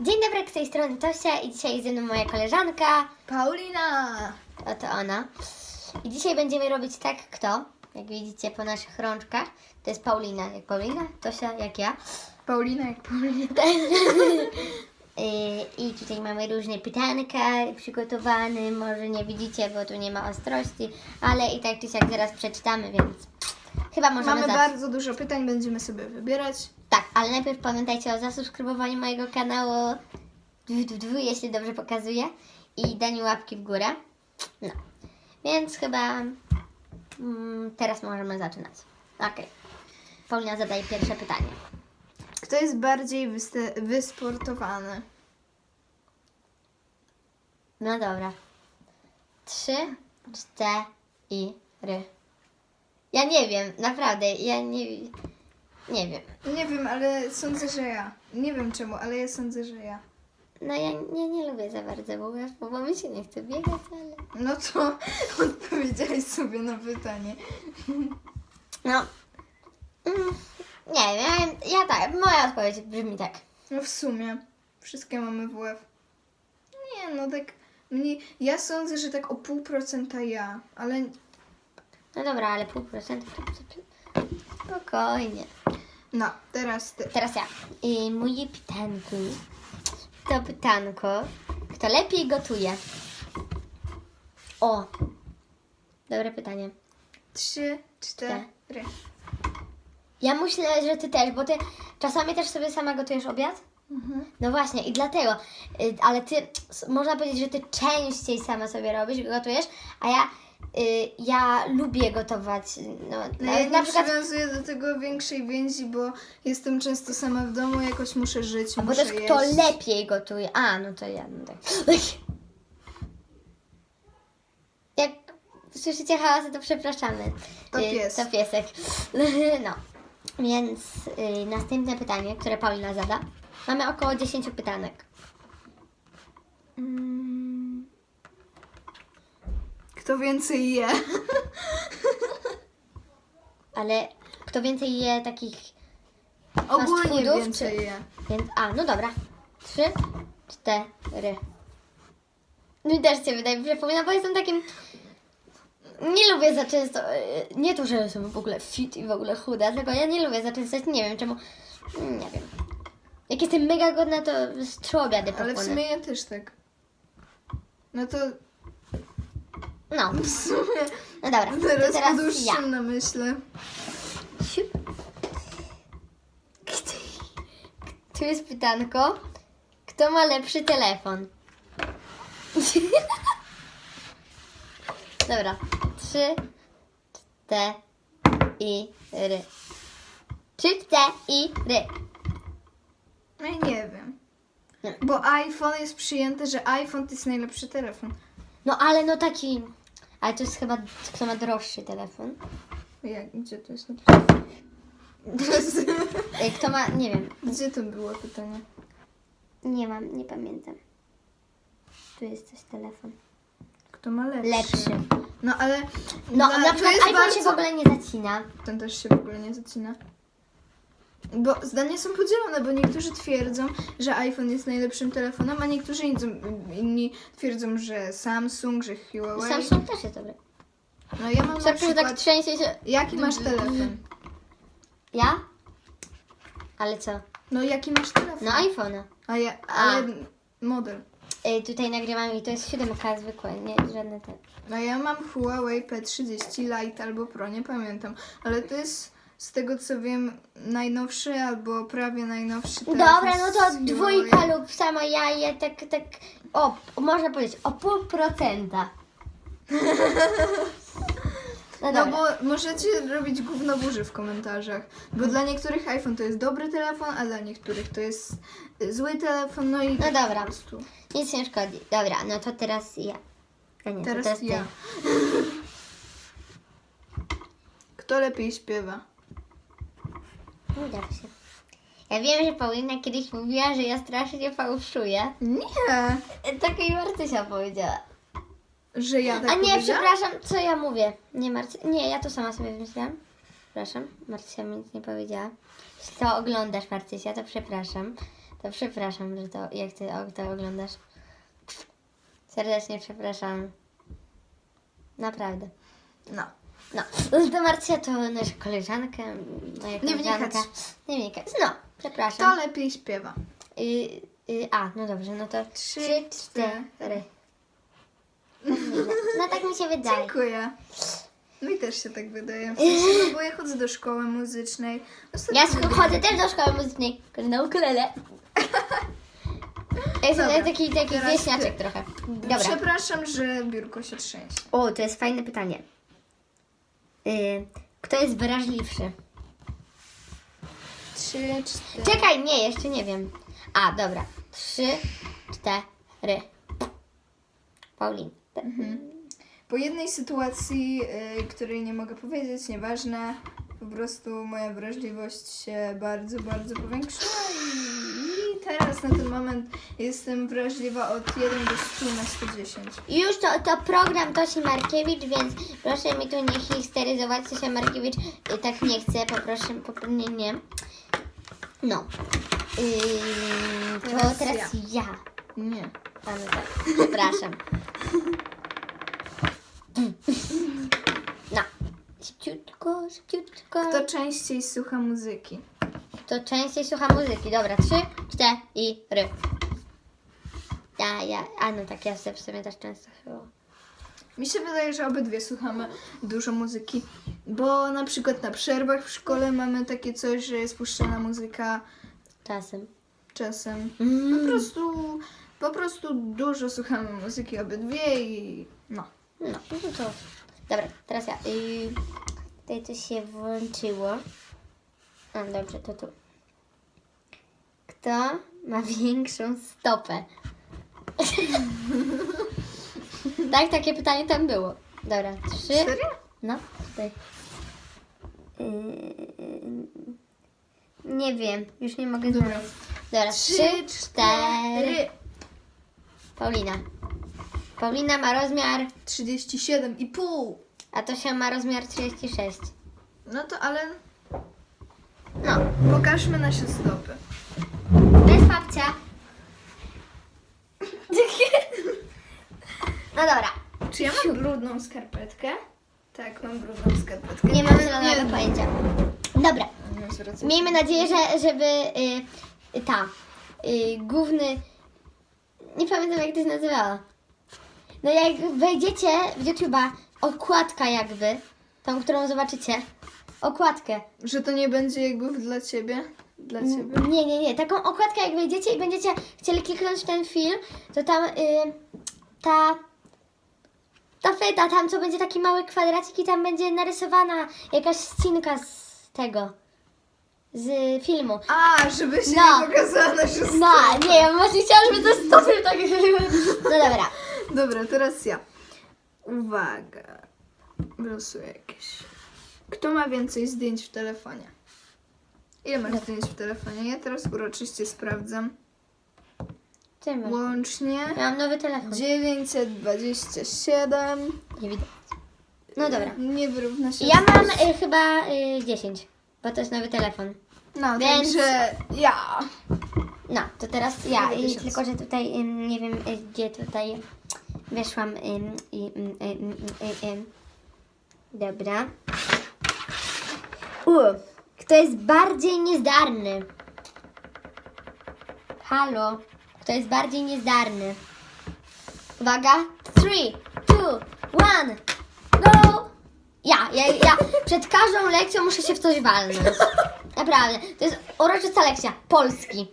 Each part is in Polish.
Dzień dobry, z tej strony Tosia i dzisiaj jest ze mną moja koleżanka, Paulina! oto ona. I dzisiaj będziemy robić tak, kto, jak widzicie po naszych rączkach, to jest Paulina, jak Paulina, Tosia jak ja. Paulina jak Paulina. Yy, I tutaj mamy różne pytanka przygotowane, może nie widzicie, bo tu nie ma ostrości, ale i tak czy siak zaraz przeczytamy, więc chyba możemy Mamy zacząć. bardzo dużo pytań, będziemy sobie wybierać. Tak, ale najpierw pamiętajcie o zasubskrybowaniu mojego kanału, jeśli dobrze pokazuję, i daniu łapki w górę. No, więc chyba mm, teraz możemy zaczynać. Okej. Paulina zadaje pierwsze pytanie. Kto jest bardziej wysportowany? No dobra. Trzy, cztery. Ja nie wiem, naprawdę, ja nie, nie wiem. Nie wiem, ale sądzę, że ja. Nie wiem czemu, ale ja sądzę, że ja. No ja nie, nie lubię za bardzo bułek, bo mi się nie chce biegać, ale... No to odpowiedziałeś sobie na pytanie. No. Mm, nie wiem, ja, ja tak, moja odpowiedź brzmi tak. No w sumie. Wszystkie mamy w łeb. Nie, no tak. Mnie, ja sądzę, że tak o pół procenta ja, ale No dobra, ale pół procenta to spokojnie. No, teraz ty. Teraz ja. I moje pytanko to pytanko, kto lepiej gotuje? O, dobre pytanie. Trzy, cztery. Ja myślę, że ty też, bo ty czasami też sobie sama gotujesz obiad? Mhm. No właśnie, i dlatego, y, ale ty, s- można powiedzieć, że ty częściej sama sobie robisz, gotujesz, a ja, y, ja lubię gotować, no, No na, ja nie na przykład, przywiązuję do tego większej więzi, bo jestem często sama w domu, jakoś muszę żyć, bo muszę też kto jeść. lepiej gotuje, a, no to ja, no tak. Jak słyszycie hałasy, to przepraszamy. To Y, pies. To piesek. No, więc y, następne pytanie, które Paulina zada. Mamy około 10 pytanek. Mm. Kto więcej je? Ale kto więcej je takich Ogólnie foodów, więcej czy- je. Więc, a, no dobra. Trzy, cztery. Mi też się wydaje, przypomina, bo jestem takim... Nie lubię za często... Nie to, że jestem w ogóle fit i w ogóle chuda, tylko ja nie lubię za często, nie wiem czemu. Nie wiem. Jak jestem mega godna, to z trzy obiady Ale w pochłonę. sumie ja też tak. No to No, w sumie no dobra. to teraz, teraz po dłuższym ja. namyśle. Siup. Kto- Tu jest pytanko. Kto ma lepszy telefon? Dobra. Trzy, cztery. Trzy, cztery. No ja nie wiem. Nie. Bo iPhone jest przyjęte, że iPhone to jest najlepszy telefon. No ale no taki... Ale to jest chyba... Kto ma droższy telefon? Jak, gdzie to jest napisane? Ej, Kto ma... Nie wiem. Gdzie to było pytanie? Nie mam, nie pamiętam. Tu jest coś telefon. Kto ma lepszy? Lepszy. No ale... No, na to przykład jest iPhone się w bardzo- ogóle nie zacina. Ten też się w ogóle nie zacina. Bo zdania są podzielone, bo niektórzy twierdzą, że iPhone jest najlepszym telefonem, a niektórzy inni, twierdzą, że Samsung, że Huawei. Samsung też jest dobry. No ja mam na że tak przykład... trzęsie się. Jaki masz telefon? Ja? Ale co? No jaki masz telefon? No iPhone'a. A ja, ale model. Ej, tutaj nagrywam i to jest 7K zwykłe, nie żadne te. No ja mam Huawei P30 Lite albo Pro, nie pamiętam. Ale to jest z tego co wiem najnowszy albo prawie najnowszy Dobra, no to dwójka lub sama ja je tak, tak. O, można powiedzieć, o pół procenta. No No dobra. bo możecie robić gówno burzy w komentarzach, bo dla niektórych iPhone to jest dobry telefon, a dla niektórych to jest y, zły telefon, no i No dobra. po prostu. Nic nie szkodzi. Dobra, no to teraz ja. A nie, to Teraz teraz ty. ja. Kto lepiej śpiewa? No dobrze. Ja wiem, że Paulina kiedyś mówiła, że ja strasznie fałszuję. Nie, Takiej Marcysia powiedziała. że ja tak A nie, powiedziałam? przepraszam, co ja mówię? Nie, Marcy... nie, ja to sama sobie wymyśliłam. Przepraszam, Marcysia mi nic nie powiedziała. Jeśli to oglądasz, Marcysia, to przepraszam. To przepraszam, że to, jak ty o- to oglądasz. Serdecznie przepraszam. Naprawdę. No. No, to Marcia to nasza koleżanka, moja Nie koleżanka. wnikać. Nie wnikać. No, To przepraszam. lepiej śpiewa. Y, y, a, no dobrze, no to Trzy, trzy, cztery. No tak mi się wydaje. Dziękuję. Mi też się tak wydaje. W sensie, no bo ja chodzę do szkoły muzycznej. Ostatnio Ja lubię- chodzę też do szkoły muzycznej, tylko że na ukulele. Ja jestem Dobra, taki, taki teraz wieśniaczek trochę. Dobra. Przepraszam, że biurko się trzęsie. O, to jest fajne pytanie. Y, kto jest wrażliwszy? Trzy, cztery. Czekaj, nie, jeszcze nie wiem. A, dobra. Trzy, cztery. Paulin. Po jednej sytuacji, y, której nie mogę powiedzieć, nieważne, po prostu moja wrażliwość się bardzo, bardzo powiększyła teraz na ten moment jestem wrażliwa od 1 do 100 na 110. Już to, to program Tosi Markiewicz, więc proszę mi tu nie histeryzować. Tosia Markiewicz y, tak nie chce, poproszę, popro, nie, nie. No. Yy, to Teraz teraz ja. ja. Nie. A no tak, przepraszam. No. Szybciutko, szybciutko. Kto częściej słucha muzyki? To częściej słucha muzyki. Dobra, trzy, cztery. Ja, ja, a no tak, ja sobie w sumie też często chyba. Mi się wydaje, że obydwie słuchamy dużo muzyki, bo na przykład na przerwach w szkole mamy takie coś, że jest puszczana muzyka Czasem. czasem. Mm. Po prostu, po prostu dużo słuchamy muzyki obydwie i no. No, no to. Dobra, teraz ja. Yy, tutaj coś się włączyło. A, dobrze, to tu. Kto ma większą stopę? tak, takie pytanie tam było. Dobra, trzy. Serio? No, tutaj. Yy, nie wiem, już nie mogę Dobra. znaleźć. Dobra, Trzy, trzy, cztery. cztery. Paulina. Paulina ma rozmiar, 37,5. a Tosia ma rozmiar 36. No to ale No, pokażmy nasze stopy. to jest babcia. No dobra, Czy ja mam brudną skarpetkę? Tak, mam brudną skarpetkę. nie mam zielonego pojęcia. Dobra, Nie zwracaj miejmy nadzieję, że żeby y, ta y, główny, nie pamiętam jak to się nazywało. No jak wejdziecie w YouTube'a, okładka jakby, tą, którą zobaczycie, okładkę. Że to nie będzie jakby dla ciebie? Dla ciebie? Nie, nie, nie. Taką okładkę jak wejdziecie i będziecie chcieli kliknąć w ten film, to tam y, ta ta feta, tam co będzie taki mały kwadracik i tam będzie narysowana jakaś ścinka z tego, z filmu. A, żeby się No. nie pokazała nasze stopy. No, nie, ja właśnie chciałam, żeby to stopy tak No dobra. Dobra, teraz ja. Uwaga. Losuję jakieś. Kto ma więcej zdjęć w telefonie? Ile masz zdjęć w telefonie? Ja teraz uroczyście sprawdzam. Ty masz? Łącznie Ja mam nowy telefon. 927. Nie widać. No dobra. Nie wyrówna się. Ja z- mam y, chyba y, 10, bo to jest nowy telefon. No, Więc- także ja. No, to teraz ja. Nowy I, tylko, że tutaj ym, nie wiem, y, gdzie tutaj weszłam. ym, i, ym, ym, ym, ym, ym. Dobra. U, kto jest bardziej niezdarny? Halo, kto jest bardziej niezdarny? Uwaga. 3, 2, 1, go! Ja, ja, ja przed każdą lekcją muszę się w coś walnąć. Naprawdę. To jest uroczysta lekcja. Polski.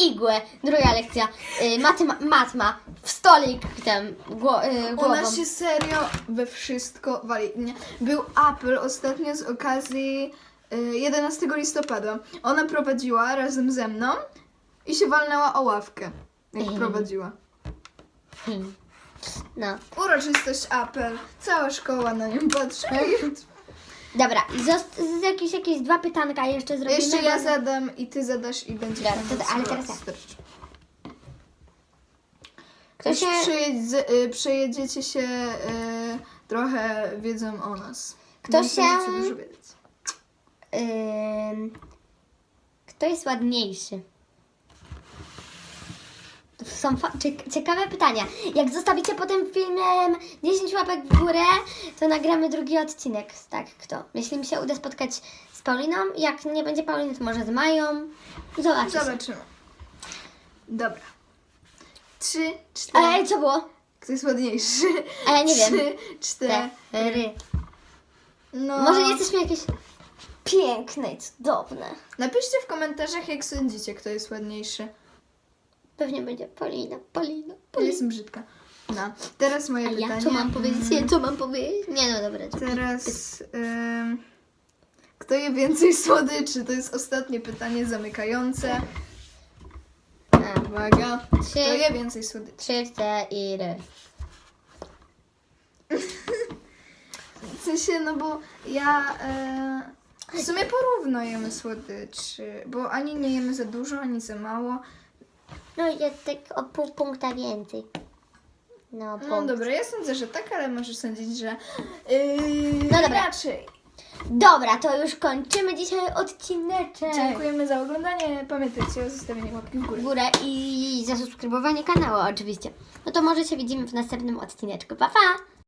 Igłę. Druga lekcja. Y, matma, matma. W stolik tam gło, y, głową. nas się serio we wszystko wali. Nie. Był Apple ostatnio z okazji y, 11 listopada. Ona prowadziła razem ze mną i się walnęła o ławkę, jak Mhm. prowadziła. Hmm. No. Uroczystość Apple. Cała szkoła na nią patrzy. Dobra. Zost- z jakieś, jakieś dwa pytanka jeszcze zrobimy. Jeszcze ja bo- zadam i ty zadasz i będziesz Dobra, to- ale teraz ja. starczy. Kto się... Y, przejedziecie się y, trochę wiedzą o nas. Kto Nie się- dużo wiedzieć. Ym, kto jest ładniejszy? Są ciekawe pytania. Jak zostawicie po tym filmem 10 łapek w górę, to nagramy drugi odcinek. Tak, kto? Jeśli mi się uda spotkać z Pauliną, jak nie będzie Pauliny, to może z Mają. Zobaczycie. Zobaczymy. Dobra. Trzy, cztery. Ej, co było? Kto jest ładniejszy? A ja nie wiem. Trzy, cztery. No. Może jesteśmy jakieś piękne i cudowne. Napiszcie w komentarzach, jak sądzicie, kto jest ładniejszy. Pewnie będzie Paulina, Ja Paulina. jestem brzydka. No. Teraz moje A pytanie. ja co mam powiedzieć? Ja co mam powiedzieć? Nie no dobra. to- Teraz. ym, kto je więcej słodyczy? To jest ostatnie pytanie zamykające. A, Uwaga. Kto je więcej słodyczy? Trzy, cztery. W sensie, no bo ja. E, w sumie porówno jemy słodyczy, bo ani nie jemy za dużo, ani za mało. No ja tak o pół punkta więcej. No, No dobra, ja sądzę, że tak, ale możesz sądzić, że. Yy, No dobra. Raczej. Dobra, to już kończymy dzisiaj odcineczek. Dziękujemy za oglądanie. Pamiętajcie o zostawieniu łapki w górę. W górę i zasubskrybowanie kanału oczywiście. No to może się widzimy w następnym odcineczku. Pa, pa!